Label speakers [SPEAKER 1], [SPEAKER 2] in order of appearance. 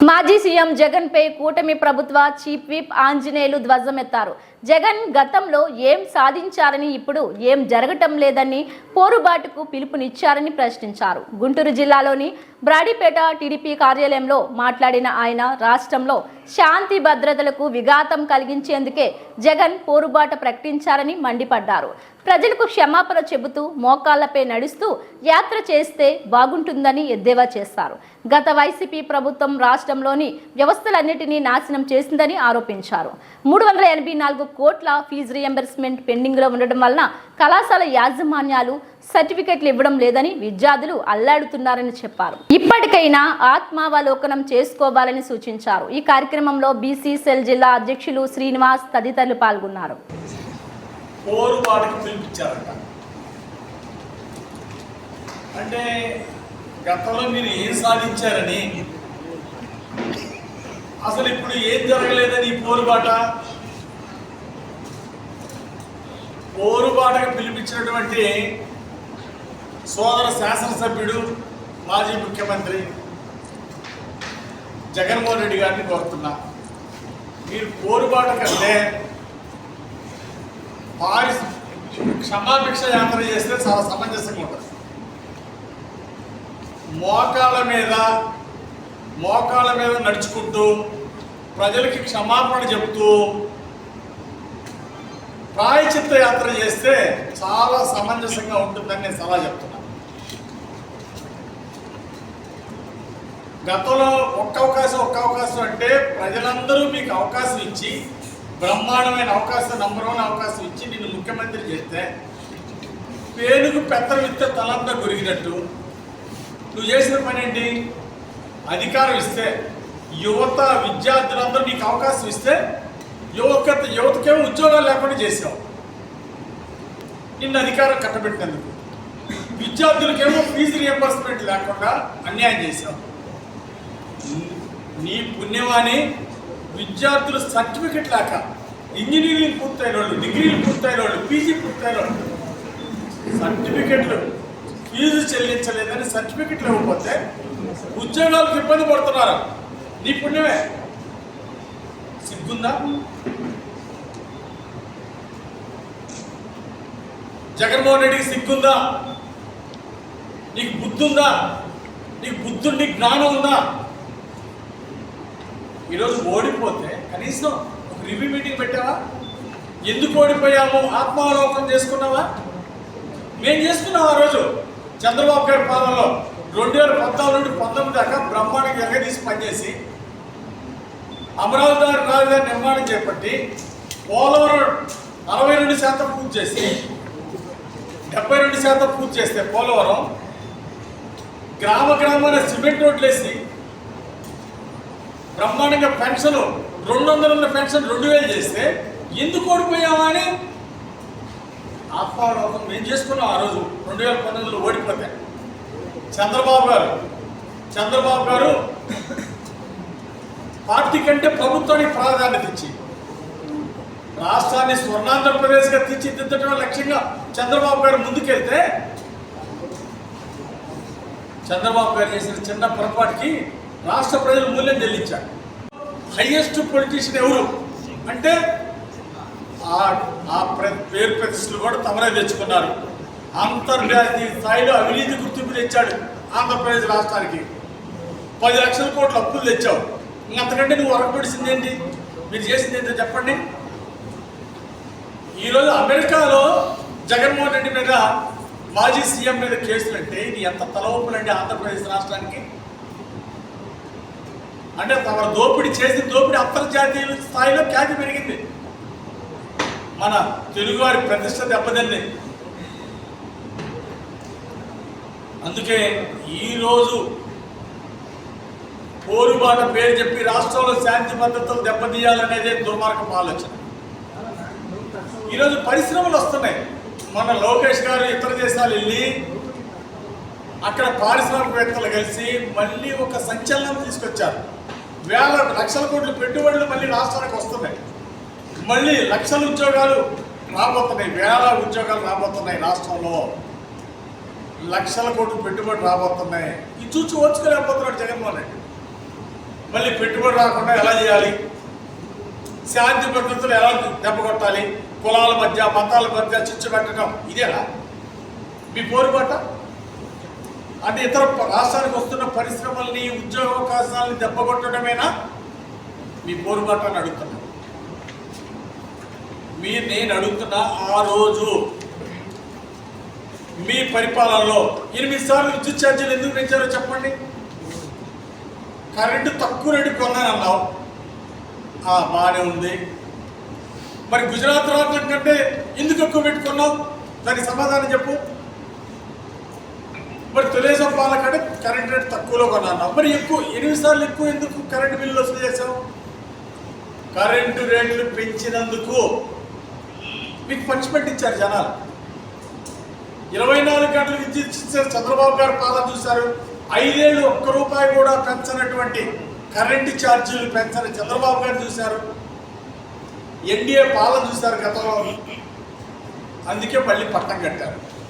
[SPEAKER 1] మాజీ సీఎం జగన్పై కూటమి ప్రభుత్వ చీఫ్ విప్ ఆంజనేయులు ధ్వజమెత్తారు. జగన్ గతంలో ఏం సాధించారని ఇప్పుడు ఏం జరగటం లేదని పోరుబాటుకు పిలుపునిచ్చారని ప్రశ్నించారు. గుంటూరు జిల్లాలోని బ్రాడీపేట టీడీపీ కార్యాలయంలో మాట్లాడిన ఆయన రాష్ట్రంలో శాంతి భద్రతలకు విఘాతం కలిగించేందుకే జగన్ పోరుబాట ప్రకటించారని మండిపడ్డారు. ప్రజలకు క్షమాపణ చెబుతూ మోకాళ్ళపై నడుస్తూ యాత్ర చేస్తే బాగుంటుందని ఎద్దేవా చేశారు. గత వైసీపీ ప్రభుత్వం రాష్ట్రంలోని వ్యవస్థలన్నిటినీ నాశనం చేసిందని ఆరోపించారు. మూడు వందల ఎనభై నాలుగు కోట్ల ఫీజు రియంబర్స్మెంట్ పెండింగ్లో ఉండడం వలన కళాశాల యాజమాన్యాలు సర్టిఫికెట్లు ఇవ్వడం లేదని విద్యార్థులు అల్లాడుతున్నారని చెప్పారు. ఇప్పటికైనా ఆత్మావలోకనం చేసుకోవాలని సూచించారు. ఈ కార్యక్రమంలో బీసీ సెల్ జిల్లా అధ్యక్షులు శ్రీనివాస్ తదితరులు పాల్గొన్నారు.
[SPEAKER 2] అంటే గతంలో మీరు ఏం సాధించారని? అసలు ఇప్పుడు ఏం జరగలేదని ఈ పోరుబాట? పోరుబాటకు పిలిపించినటువంటి సోదర శాసనసభ్యుడు మాజీ ముఖ్యమంత్రి జగన్మోహన్ రెడ్డి గారిని కోరుతున్నా. మీరు పోరుబాట కంటే పారిస్ క్షమాభిక్ష యాత్ర చేస్తే చాలా సమంజసంగా ఉంటుంది. మోకాల మీద మోకాల మీద నడుచుకుంటూ ప్రజలకి క్షమాపణ చెబుతూ ప్రాయచిత్త యాత్ర చేస్తే చాలా సమంజసంగా ఉంటుందని నేను సలహా చెప్తున్నా. గతంలో ఒక్క అవకాశం ఒక్క అవకాశం అంటే ప్రజలందరూ మీకు అవకాశం ఇచ్చి బ్రహ్మాండమైన అవకాశం నంబర్ వన్ అవకాశం ఇచ్చి నిన్ను ముఖ్యమంత్రి చేస్తే పేనుకు పెత్తనం ఇస్తే తలంతా గురిగినట్టు నువ్వు చేసిన పని ఏంటి? అధికారం ఇస్తే యువత విద్యార్థులందరూ నీకు అవకాశం ఇస్తే యువక యువతకేమో ఉద్యోగాలు లేకుండా చేసావు నిన్ను అధికారం కట్టబెట్టినందుకు. విద్యార్థులకేమో ఫీజు రియంబర్స్మెంట్ లేకుండా అన్యాయం చేశావు. నీ పుణ్యమాని విద్యార్థులు సర్టిఫికెట్ లేక ఇంజనీరింగ్ పూర్తయిన వాళ్ళు డిగ్రీలు పూర్తయిన వాళ్ళు పీజీ పూర్తయిన వాళ్ళు సర్టిఫికెట్లు ఫీజు చెల్లించలేదని సర్టిఫికెట్లు ఇవ్వకపోతే ఉద్యోగాలకు ఇబ్బంది పడుతున్నారు. నీ పుణ్యమే. సిగ్గుందా జగన్మోహన్ రెడ్డికి సిగ్గుందా నీకు బుద్ధుందా? నీకు బుద్ధుండి జ్ఞానం ఉందా? ఈరోజు ఓడిపోతే కనీసం ఒక రివ్యూ మీటింగ్ పెట్టావా? ఎందుకు ఓడిపోయాము? ఆత్మావలోకం చేసుకున్నావా? మేము చేసుకున్నాం ఆ రోజు చంద్రబాబు గారి పాలనలో. రెండు వేల పద్నాలుగు నుండి పంతొమ్మిది దాకా బ్రహ్మాండంగా ఎగదీసి పనిచేసి అమరావతి రాజధాని నిర్మాణం చేపట్టి పోలవరం అరవై రెండు శాతం పూర్తి చేసి డెబ్బై రెండు శాతం పూర్తి చేస్తే పోలవరం గ్రామ గ్రామాన సిమెంట్ రోడ్లు వేసి బ్రహ్మాండంగా పెన్షన్ రెండు వందల ఉన్న పెన్షన్ రెండు వేలు చేస్తే ఎందుకు ఓడిపోయామా అని ఆత్మావలోకం మేము చేసుకున్నాం ఆ రోజు. రెండు వేల పంతొమ్మిదిలో ఓడిపోతే. చంద్రబాబు గారు చంద్రబాబు గారు పార్టీ కంటే ప్రభుత్వానికి ప్రాధాన్యత ఇచ్చి రాష్ట్రాన్ని స్వర్ణాంధ్రప్రదేశ్గా తీర్చిదిద్దటం లక్ష్యంగా చంద్రబాబు గారు ముందుకెళ్తే చంద్రబాబు గారు చేసిన చిన్న పొరపాటుకి రాష్ట్ర ప్రజలు మూల్యం చెల్లించారు. హైయెస్ట్ పొలిటీషియన్ ఎవరు? అంటే ఆ ఆ ప్ర- పేరు ప్రతిష్టలు కూడా తమరే తెచ్చుకున్నారు. అంతర్జాతీయ స్థాయిలో అవినీతి గుర్తింపు తెచ్చాడు ఆంధ్రప్రదేశ్ రాష్ట్రానికి. పది లక్షల కోట్ల అప్పులు తెచ్చావు. ఇంకంతకంటే నువ్వు వరకపడిసింది ఏంటి మీరు చేసింది ఏంటో చెప్పండి ఈరోజు అమెరికాలో జగన్మోహన్ రెడ్డి మీద మాజీ సీఎం మీద కేసులంటే ఇది ఎంత తలవంపులండి ఆంధ్రప్రదేశ్ రాష్ట్రానికి? అంటే తమ దోపిడీ చేసిన దోపిడీ అంతర్జాతీయ స్థాయిలో ఖ్యాతి పెరిగింది. మన తెలుగువారి ప్రతిష్ట దెబ్బతింది. అందుకే ఈరోజు పోరుబాట పేరు చెప్పి రాష్ట్రంలో శాంతి భద్రతలు దెబ్బతీయాలనేదే దుర్మార్గం ఆలోచన. ఈరోజు పరిశ్రమలు వస్తున్నాయి. మన లోకేష్ గారు ఇతర దేశాలు వెళ్ళి అక్కడ పారిశ్రామికవేత్తలు కలిసి మళ్ళీ ఒక సంచలనం తీసుకొచ్చారు. వేల లక్షల కోట్ల పెట్టుబడులు మళ్ళీ రాష్ట్రానికి వస్తున్నాయి. మళ్ళీ లక్షల ఉద్యోగాలు రాబోతున్నాయి. వేల ఉద్యోగాలు రాబోతున్నాయి రాష్ట్రంలో. లక్షల కోట్లు పెట్టుబడి రాబోతున్నాయి. ఇది చూసి ఓర్చుకోలేకపోతున్నాడు జగన్మోహన్ రెడ్డి. మళ్ళీ పెట్టుబడి రాకుండా ఎలా చేయాలి? శాంతి భద్రతలు ఎలా దెబ్బకొట్టాలి? కులాల మధ్య మతాల మధ్య చిచ్చు పెట్టడం ఇదేనా? మీ పోరుబాట? అంటే ఇతర రాష్ట్రానికి వస్తున్న పరిశ్రమల్ని ఉద్యోగ అవకాశాలని దెబ్బకొట్టడమేనా? మీ పోరుబాట అని అడుగుతున్నా. మీరు నేను అడుగుతున్నా ఆ రోజు మీ పరిపాలనలో ఎనిమిది సార్లు విద్యుత్ ఛార్జీలు ఎందుకు పెంచారో చెప్పండి. కరెంటు తక్కువ రేటు కొన్నాను అన్నావు. బాగానే ఉంది. మరి గుజరాత్ రాష్ట్రం కంటే ఎందుకు ఎక్కువ పెట్టుకున్నావు? దానికి సమాధానం చెప్పు. మరి తెలుగుదేశం పాలకంటే కరెంట్ రేట్ తక్కువలో కొన్నాను మరి ఎక్కువ ఎనిమిది సార్లు ఎక్కువ ఎందుకు కరెంటు బిల్లు వసూలు చేసావు కరెంటు రేట్లు పెంచినందుకు మీకు పనిష్మెంట్ ఇచ్చారు జనాలు. ఇరవై నాలుగు గంటలు విద్యుత్ ఇచ్చే చంద్రబాబు గారు పాలన చూశారు. ఐదేళ్ళు ఒక్క రూపాయి కూడా పెంచనటువంటి కరెంటు ఛార్జీలు పెంచని చంద్రబాబు గారు చూశారు. ఎన్డీఏ పాలన చూశారు గతంలో. అందుకే మళ్ళీ పట్టం కట్టారు.